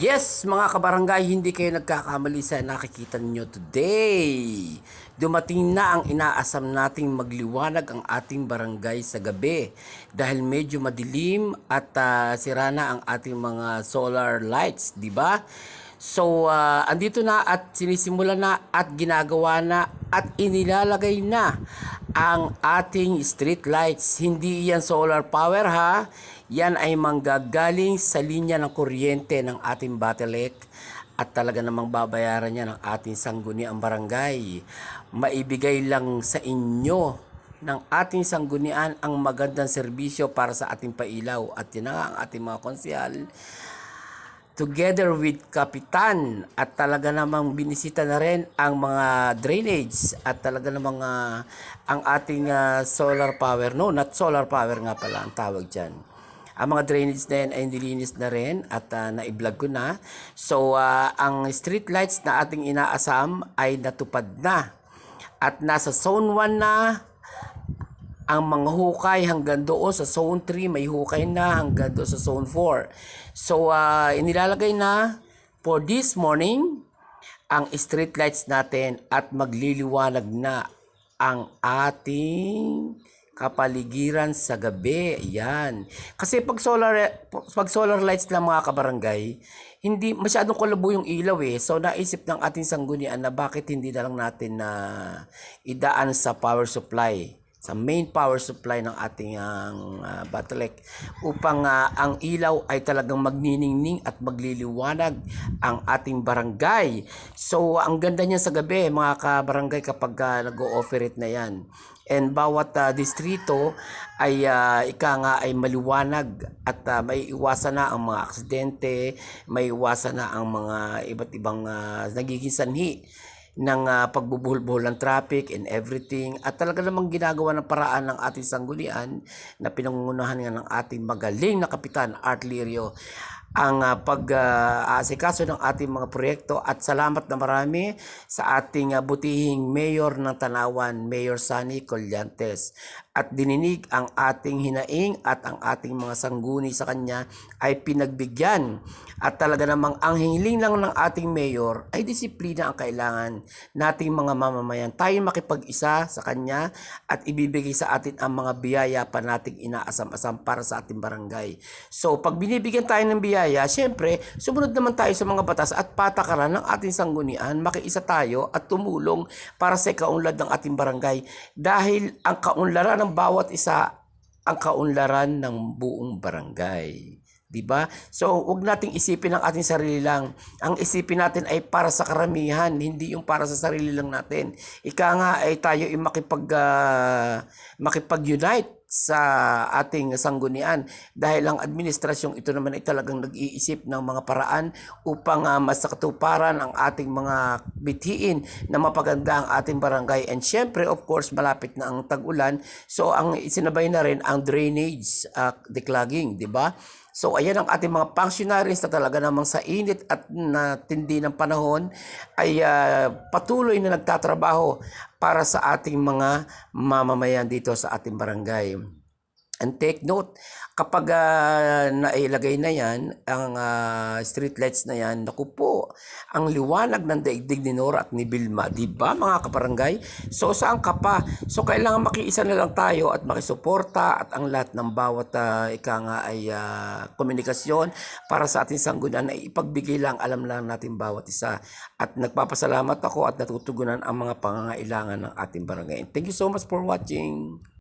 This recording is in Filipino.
Yes, mga kabarangay, hindi kayo nagkakamali sa nakikita ninyo today. Dumating na ang inaasam nating magliwanag ang ating barangay sa gabi dahil medyo madilim at ah, sira na ang ating mga solar lights, di ba? So, ah, andito na at sinisimula na at ginagawa na at inilalagay na ang ating street lights. Hindi yan solar power ha. Yan ay manggagaling sa linya ng kuryente ng ating Batelec at talaga namang babayaran niya ng ating sangguniang barangay. Maibigay lang sa inyo ng ating sanggunian ang magandang serbisyo para sa ating pailaw at yun ang ating mga konsyal together with Kapitan at talaga namang binisita na rin ang mga drainage at talaga namang ah, ang ating ah, solar power no not solar power nga pala ang tawag dyan. Ang mga drainage na yan ay nilinis na rin at ah, na-vlog ko na. So ah, ang street lights na ating inaasam ay natupad na. At nasa zone 1 na ang mga hukay hanggang doon sa zone 3 may hukay na hanggang doon sa zone 4 so ah, inilalagay na for this morning ang street lights natin at magliliwanag na ang ating kapaligiran sa gabi. Yan. Kasi pag solar pag solar lights lang mga kabarangay, hindi masyadong kulabo yung ilaw eh. So naisip ng ating sanggunian na bakit hindi na lang natin na idaan sa power supply sa main power supply ng ating uh, Batalek upang ah, ang ilaw ay talagang magniningning at magliliwanag ang ating barangay. So ang ganda niya sa gabi mga kabarangay kapag ah, nag-o-operate na yan. And bawat ah, distrito ay ah, ika nga ay maliwanag at ah, may iwasan na ang mga aksidente, may iwasan na ang mga iba't ibang ah, nagiging sanhi ng ah, pagbubuhol-buhol ng traffic and everything. At talaga namang ginagawa ng paraan ng ating sanggunian na pinangungunahan nga ng ating magaling na kapitan Art Lirio ang uh, pag-aasikaso ng ating mga proyekto at salamat na marami sa ating ah, butihing mayor ng Tanawan, Mayor Sunny Collantes. At dininig ang ating hinaing at ang ating mga sangguni sa kanya ay pinagbigyan. At talaga namang ang hiling lang ng ating mayor ay disiplina ang kailangan nating mga mamamayan. Tayo makipag-isa sa kanya at ibibigay sa atin ang mga biyaya pa nating inaasam-asam para sa ating barangay. So pag binibigyan tayo ng biyaya, syempre, sumunod naman tayo sa mga batas at patakaran ng ating sanggunian, makiisa tayo at tumulong para sa kaunlad ng ating barangay. Dahil ang kaunlaran ng bawat isa, ang kaunlaran ng buong barangay. 'di ba? So, wag nating isipin ang ating sarili lang. Ang isipin natin ay para sa karamihan, hindi yung para sa sarili lang natin. Ika nga ay tayo ay makipag ah, makipag-unite sa ating sanggunian. Dahil ang administrasyong ito naman ay talagang nag-iisip ng mga paraan upang ah, mas katuparan ang ating mga bithiin na mapaganda ang ating barangay. And syempre of course malapit na ang tag-ulan. So ang isinabay na rin ang drainage uh, declogging di ba So ayan ang ating mga functionaries na talaga namang sa init at na tindi ng panahon ay ah, patuloy na nagtatrabaho para sa ating mga mamamayan dito sa ating barangay. And take note, kapag ah, nailagay na yan, ang ah, street lights na yan, naku po, ang liwanag ng daigdig ni Nora at ni Bilma, di ba mga kabarangay? So saan ka pa? So kailangan makiisa na lang tayo at makisuporta at ang lahat ng bawat ah, ika nga ay ah, komunikasyon para sa ating sanggunian ay ipagbigay lang, alam lang natin bawat isa. At nagpapasalamat ako at natutugunan ang mga pangangailangan ng ating barangay. Thank you so much for watching.